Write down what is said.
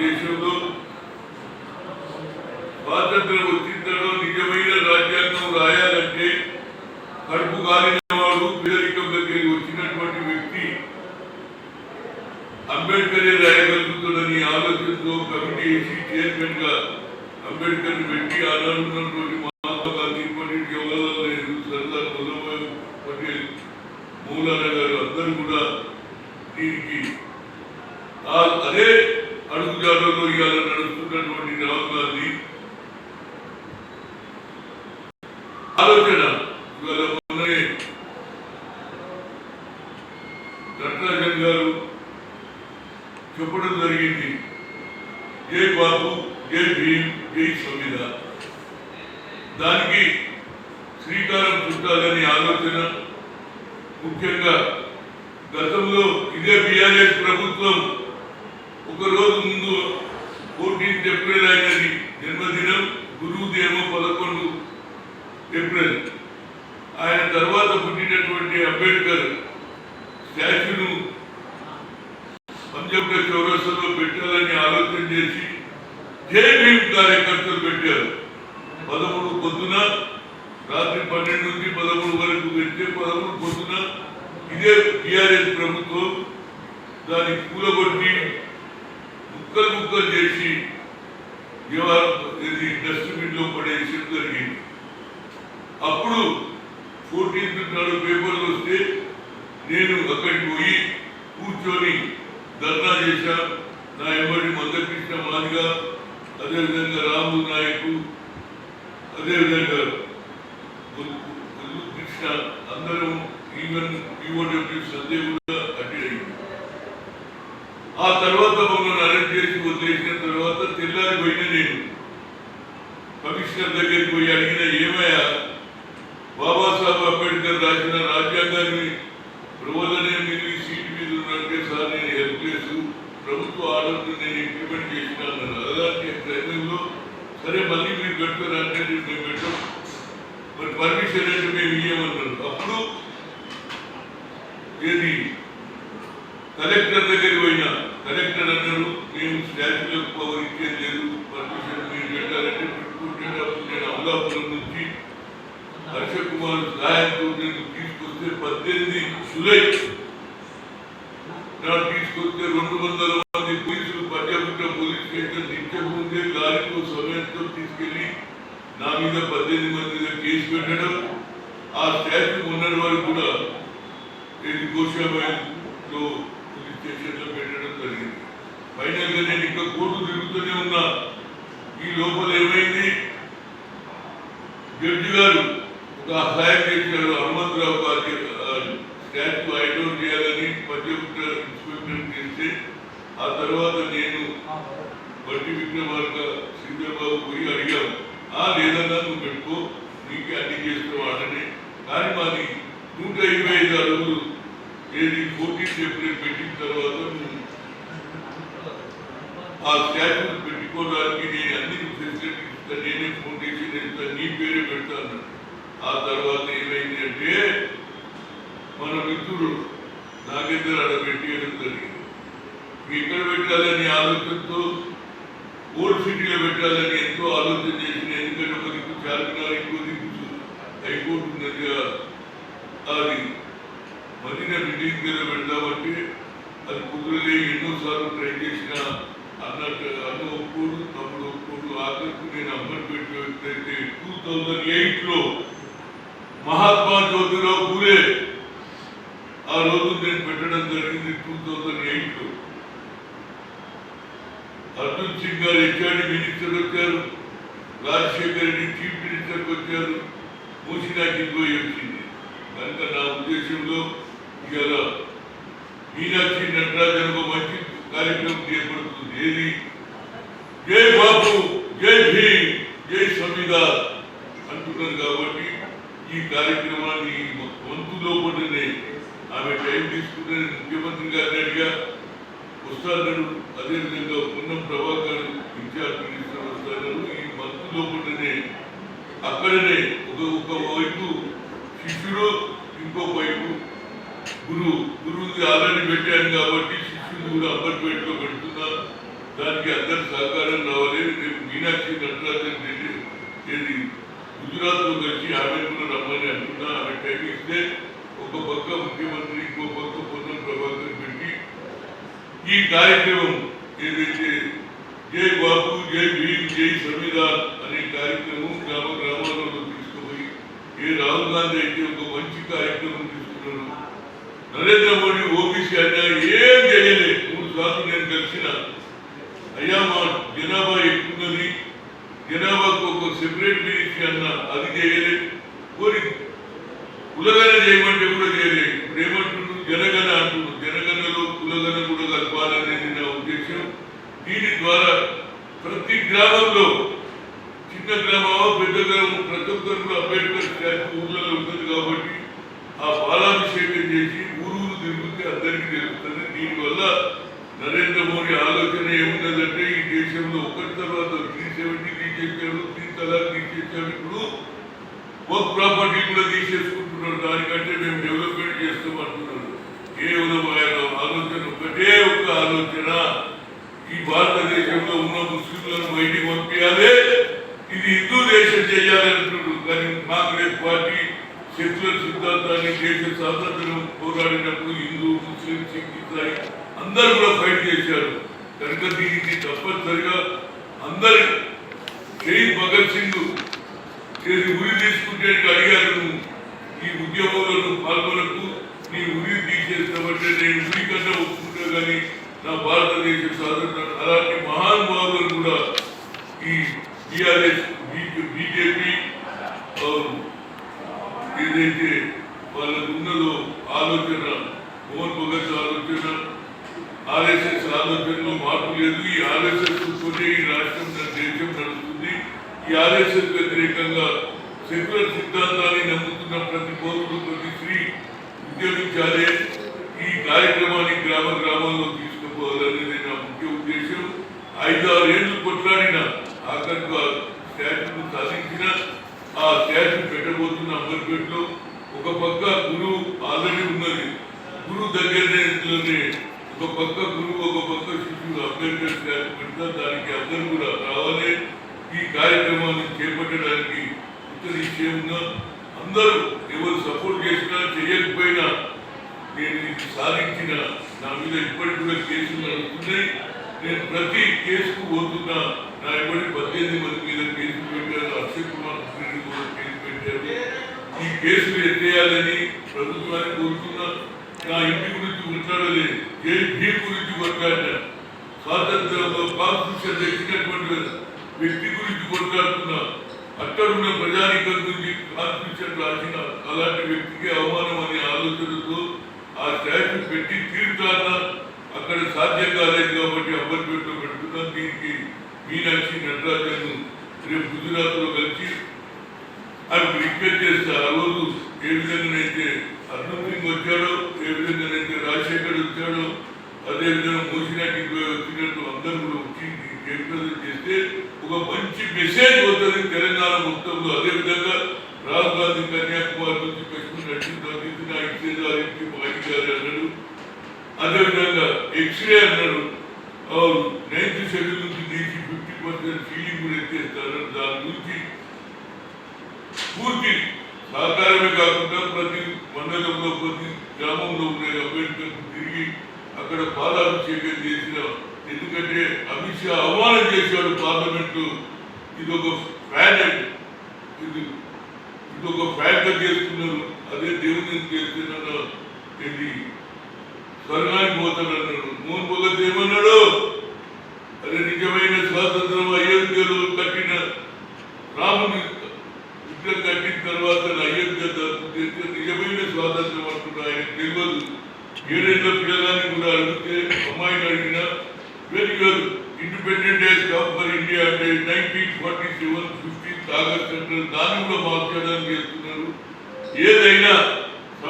దేశంలో స్వాతంత్రం వచ్చిందలో నిజమైన రాజ్యాంగం రాయాలంటే కడుపు కాలిన వాడు పేదరికం వచ్చినటువంటి వ్యక్తి అంబేద్కరే రాయగలుగుతుందని ఆలోచనతో కమిటీ వేసి చైర్మన్గా అంబేద్కర్ పెట్టి ఆనాడు ఉన్నటువంటి మహాత్మా గాంధీ పండిట్ జవహర్లాల్ నెహ్రూ సర్దార్ వల్లభాయ్ పటేల్ మూలానా గారు అందరూ కూడా దీనికి ఆ- అదే అడుగుజాడలో ఇవాళ నడుస్తున్నటువంటి రాహుల్ గాంధీ ఆలోచన. ఇవాళ మొన్ననే నటరాజన్ గారు చెప్పడం జరిగింది. జై బాబు జై భీమ్ జై సంవిధ దానికి శ్రీకారం చుట్టాలని ఆలోచన. ముఖ్యంగా గతంలో ఇదే బీఆర్ఎస్ ప్రభుత్వం ఒక రోజు ముందు ఫోర్టీన్త్ ఏప్రిల్ అయినది. జన్మదినం గురువుదేమో పదకొండు ఏప్రిల్. ఆయన తర్వాత పుట్టినటువంటి అంబేద్కర్ స్టాచ్యూను పంజాబ్ చౌరస్తాలో పెట్టాలని ఆలోచన చేసి జై భీమ్ కార్యకర్తలు పెట్టారు. పదమూడు పొద్దున రాత్రి పన్నెండు నుంచి పదమూడు వరకు పెడితే పదమూడు పొద్దున ఇదే టిఆర్ఎస్ ప్రభుత్వం దానికి కూలగొట్టి ముక్కలు ముక్కలు చేసి ఇది డస్ట్బిన్లో లో పడేసి జరిగింది. అప్పుడు ఫోర్టీన్త్ నాడు పేపర్లు వస్తే నేను అక్కడికి పోయి కూర్చొని ధర్నా చేశా. నా ఎంబడి మందకృష్ణ మాదిగా అదేవిధంగా రాము నాయకు అదేవిధంగా కృష్ణ అందరం ఈవెన్ ఈవోడబ్ల్యూ సందేహం ఆ తర్వాత మమ్మల్ని అరెస్ట్ చేసి వదిలేసిన తర్వాత తెల్లారిపోయిన నేను కమిషనర్ దగ్గరికి పోయి అడిగిన ఏమయ్యా బాబాసాహెబ్ అంబేద్కర్ రాసిన రాజ్యాంగాన్ని రోజునే మీరు ఈ సీట్ మీద ఉన్నట్టే సార్ నేను హెల్ప్ చేసు ప్రభుత్వ ఆర్డర్ను నేను ఇంప్లిమెంట్ చేసిన అన్నారు అలాంటి టైంలో సరే మళ్ళీ మీరు పెట్టుకోరంటే మేము పెట్టాం. మరి పర్మిషన్ అంటే మేము ఇయ్యమన్నారు. అప్పుడు ఏది? కలెక్టర్ దగ్గరికి పోయినా. కలెక్టర్ అన్నారు మేము స్టాచ్యూలకు పవర్ ఇచ్చేది లేదు. పర్మిషన్ మీరు పెట్టాలంటే పెట్టుకుంటే అప్పుడు నేను అమలాపురం నుంచి హర్ష కుమార్ సహాయంతో నేను తీసుకొస్తే పద్దెనిమిది జూలై నాడు తీసుకొస్తే రెండు వందల మంది పోలీసులు పర్యాపుట్ట పోలీస్ స్టేషన్ దించకముందే లారీతో సమయంతో తీసుకెళ్ళి నా మీద పద్దెనిమిది మంది మీద కేసు పెట్టడం ఆ స్టాచ్యూ ఉన్నటి వరకు కూడా ఇది గోషాబాయిలో పోలీస్ స్టేషన్లో పెట్టడం జరిగింది ఫైనల్గా నేను ఇంకా కోర్టు తిరుగుతూనే ఉన్నా. ఈ లోపల ఏమైంది? జడ్జి గారు ఒక సహాయం చేశారు. హనుమంతరావు గారి స్టాచ్యూ ఐడౌట్ చేయాలని పర్యటన ఇన్స్పెక్టర్ చేస్తే ఆ తర్వాత నేను బట్టి విక్రమార్క శ్రీధర్బాబు పోయి అడిగాము ఆ లేదన్నా నువ్వు పెట్టుకో. నీకే అన్ని చేస్తావు ఆడని. కానీ మాది నూట ఇరవై ఐదు అడుగులు. ఏది ఫోర్టీన్త్ ఏప్రిల్ పెట్టిన తర్వాత నువ్వు ఆ స్టాచ్యూ పెట్టుకోవడానికి నేను అన్ని ఫెసిలిటీ ఇస్తాను నేనే ఫౌండేషన్ ఇస్తాను నీ పేరే పెడతాను ఆ తర్వాత ఏమైంది అంటే మన మిత్రుడు నాగేంద్ర అక్కడ పెట్టేయడం జరిగింది. ఎక్కడ పెట్టాలని ఆలోచనతో ఓల్డ్ సిటీలో పెట్టాలని ఎంతో ఆలోచన చేసిన ఎందుకంటే ఒక దిక్కు చార్మినార్ ఇంకో దిక్కు హైకోర్టు ఉన్నదిగా అది. మదీనా బిల్డింగ్ దగ్గర పెడదామంటే అది కుదరలే ఎన్నోసార్లు ట్రై చేసిన అన్నట్టు అన్న ఒప్పుకోడు తమ్ముడు ఒప్పుకోడు ఆఖరికి నేను అమ్మని పెట్టిన టూ థౌజండ్ ఎయిట్లో మహాత్మా జ్యోతిరావు పూరే ఆ రోజు నేను పెట్టడం జరిగింది టూ థౌజండ్ ఎయిట్లో అర్జున్ సింగ్ గారు హెచ్ఆర్డి మినిస్టర్ వచ్చారు రాజశేఖర్ రెడ్డి చీఫ్ మినిస్టర్కి వచ్చారు మూసినాకి పోయి వచ్చింది. కనుక నా ఉద్దేశంలో ఇవాళ మీనాక్షి నటరాజన్ ఒక మంచి కార్యక్రమం చేపడుతుంది ఏది? జై బాబు జై భీమ్ జై సంవిధ అంటున్నారు కాబట్టి ఈ కార్యక్రమాన్ని వంతులో లోపలనే ఆమె టైం తీసుకునే ముఖ్యమంత్రి గారిని అడిగా. వస్తాడు అదేవిధంగా పున్నం ప్రభాకర్ ఇన్ఛార్జ్ మినిస్టర్ వస్తాడు ఈ మంత్ లోపలనే అక్కడనే ఒక ఒక వైపు శిష్యుడు ఇంకో వైపు గురువు. గురువుకి ఆల్రెడీ పెట్టాను కాబట్టి శిష్యుడు కూడా అంబర్పేటలో పెడుతున్నా దానికి అందరి సహకారం రావాలి రేపు మీనాక్షి నటరాజన్ రెడ్డి ఏది గుజరాత్లో కలిసి ఆమె కూడా రమ్మని అంటున్నా ఆమె టైం ఇస్తే ఒక పక్క ముఖ్యమంత్రి ఇంకో పక్క పొన్నం ప్రభాకర్ పెట్టి ఈ కార్యక్రమం ఏదైతే జై బాబు జై భీమ్ జై సంవిధాన్ అనే కార్యక్రమం గ్రామ గ్రామాలలో తీసుకుపోయి ఏ రాహుల్ గాంధీ అయితే ఒక మంచి కార్యక్రమం తీసుకున్నారు నరేంద్ర మోడీ ఓబీసీ అన్నా ఏం చేయలే మూడు సార్లు నేను కలిసిన అయ్యా మా జనాభా ఎక్కున్నది జనాభాకు ఒక సెపరేట్ మినిస్ట్రీ అన్న అది చేయలే కోరి కులగన చేయమంటే కూడా చేయలేదు. ఇప్పుడు ఏమంటున్నారు? జనగణ అంటున్నారు. జనగణలో కులగన కూడా కలపాలనేది నా ఉద్దేశం. దీని ద్వారా ప్రతి గ్రామంలో చిన్న గ్రామమా పెద్ద గ్రామం ప్రతి ఒక్కరు కూడా అంబేద్కర్ స్టాచ్యూ ఊళ్ళలో ఉంటుంది కాబట్టి ఆ పాలాభిషేకం చేసి అందరికీ తెలుస్తుంది దీనివల్ల నరేంద్ర మోడీ ఆలోచన ఏమున్నదంటే ఈ దేశంలో ఒకటి తర్వాత త్రీ సెవెంటీ తీసేసాడు త్రీ తలాక్ తీసేసాడు ఇప్పుడు వర్క్ ప్రాపర్టీ కూడా తీసేసుకుంటున్నారు. దానికంటే మేము డెవలప్మెంట్ చేస్తాం అంటున్నారు. కేవలం ఆయన ఆలోచన ఒకటే ఒక ఆలోచన. ఈ భారతదేశంలో ఉన్న ముస్లింలను బయటికి పంపించాలి. ఇది హిందూ దేశం చేయాలంటున్నారు కానీ కాంగ్రెస్ పార్టీ చర్చల సిద్ధాంతాన్ని దేశ స్వాతంత్రం పోరాడినప్పుడు హిందూ ముస్లిం సిక్ ఇస్లాయి అందరూ కూడా ఫైట్ చేశారు. కనుక దీనికి తప్పనిసరిగా అందరి షహీద్ భగత్ సింగ్ చేసి ఉరి తీసుకుంటే అడిగారు. నువ్వు ఈ ఉద్యమంలో పాల్గొనకు నీ ఉరి తీసేస్తామంటే నేను ఉరి కన్నా ఒప్పుకుంటా కానీ నా భారతదేశ స్వాతంత్రం అలాంటి మహానుభావులను కూడా ఈ టీఆర్ఎస్ బీజేపీ ఆలోచన మోహన్ భగత్ ఆలోచన ఆర్ఎస్ఎస్ ఆలోచనలో మార్పు లేదు. ఈ ఆర్ఎస్ఎస్ తోనే ఈ రాష్ట్రం దేశం నడుస్తుంది. ఈ ఆర్ఎస్ఎస్ వ్యతిరేకంగా సెక్యులర్ సిద్ధాంతాన్ని నమ్ముతున్న ప్రతి పౌరుడు ప్రతి స్త్రీ ఉద్యమించాలి ఈ కార్యక్రమాన్ని గ్రామ గ్రామాల్లో తీసుకుపోవాలనేది నా ముఖ్య ఉద్దేశం. ఐదారేళ్ళు కొట్లాడిన ఆఖరిగా స్టాచ్యూను సాధించిన ఆ స్టాచ్యూ పెట్టబోతున్న అంబర్పేటలో ఒక పక్క గురువు ఆల్రెడీ ఉన్నది. గురువు దగ్గరనే ఒక పక్క గురువు ఒక పక్క శిష్యుడు అంబేద్కర్ స్టాచ్యూ పెడతా దానికి అందరూ కూడా రావాలి. ఈ కార్యక్రమాన్ని చేపట్టడానికి ఉత్తర అందరూ ఎవరు సపోర్ట్ చేసినా చేయకపోయినా నేను ఇది సాధించిన నా మీద ఇప్పటికి కూడా కేసులు నడుస్తున్నాయి. నేను ప్రతి కేసుకు పోతున్నా. నా ఇప్పటి పద్దెనిమిది మంది మీద కేసులు పెట్టారు. అక్షయ్ కుమార్ కూడా కేసు పెట్టారు. ఈ కేసులు ఎత్తేయాలని ప్రభుత్వాన్ని కోరుతున్నా నా ఇంటి గురించి మాట్లాడలేదు జై భీమ్ గురించి మాట్లాడినా. స్వాతంత్రంలో కాన్స్టిట్యూషన్ తెచ్చినటువంటి వ్యక్తి గురించి కొట్లాడుతున్నా అక్కడున్న ప్రజానికం గురించి కాన్స్టిట్యూషన్ రాసిన అలాంటి వ్యక్తికి అవమానం అనే ఆలోచనతో ఆ స్టాచ్యూ పెట్టి తీరుతానా? అక్కడ సాధ్యం కాలేదు కాబట్టి అంబర్పేటలో పెడుతున్నాం. దీనికి మీనాక్షి నటరాజన్ రేపు గుజరాత్లో కలిసి ఆయన రిక్వెస్ట్ చేస్తే ఆ రోజు ఏ విధంగానైతే అర్జున్ సింగ్ వచ్చాడో ఏ విధంగానైతే రాజశేఖర్ వచ్చాడో అదే విధంగా మోసినాకి వచ్చినట్టు అందరూ కూడా వచ్చి రిప్రజెంట్ చేస్తే ఒక మంచి మెసేజ్ వస్తుంది తెలంగాణ మొత్తంలో. అదేవిధంగా రాహుల్ గాంధీ కన్యాకుమారి నుంచి పెట్టుకుని నడిచిన నా ఇచ్చేదారికి మాజీ గారు అన్నాడు. అదేవిధంగా ఎక్స్రే అన్నాడు. నైన్త్ షెడ్యూల్ నుంచి తీసి ఫిఫ్టీ పర్సెంట్ ఫీలింగ్ కూడా ఎత్తేస్తారు. దాని గురించి స్ఫూర్తి సహకారమే కాకుండా ప్రతి మండలంలో ప్రతి గ్రామంలో ఉండే అంబేద్కర్ తిరిగి అక్కడ పాలాభిషేకం చేసిన ఎందుకంటే అమిత్ షా అవమానం చేశాడు పార్లమెంట్. ఇది ఒక ఫ్యాన్ ఇది ఇది ఒక ఫ్యాన్గా చేస్తున్నారు. అదే దేవుని చేస్తున్నాడు ఇది స్వర్గానికి పోతానన్నాడు మోహన్ భగత్ ఏమన్నాడు? అదే నిజమైన స్వాతంత్రం అయోధ్యలో కట్టిన రాముని తర్వాత అయోధ్య నిజమైన స్వాతంత్రం అంటున్నా ఆయన తెలియదు. ఏడేళ్ళ పిల్లగాన్ని కూడా అడిగితే అమ్మాయిని అడిగినా very well independent days come for India అంటే nineteen forty seven fifteenth August అంటే దాన్ని కూడా మార్చడానికి చేస్తున్నారు ఏదైనా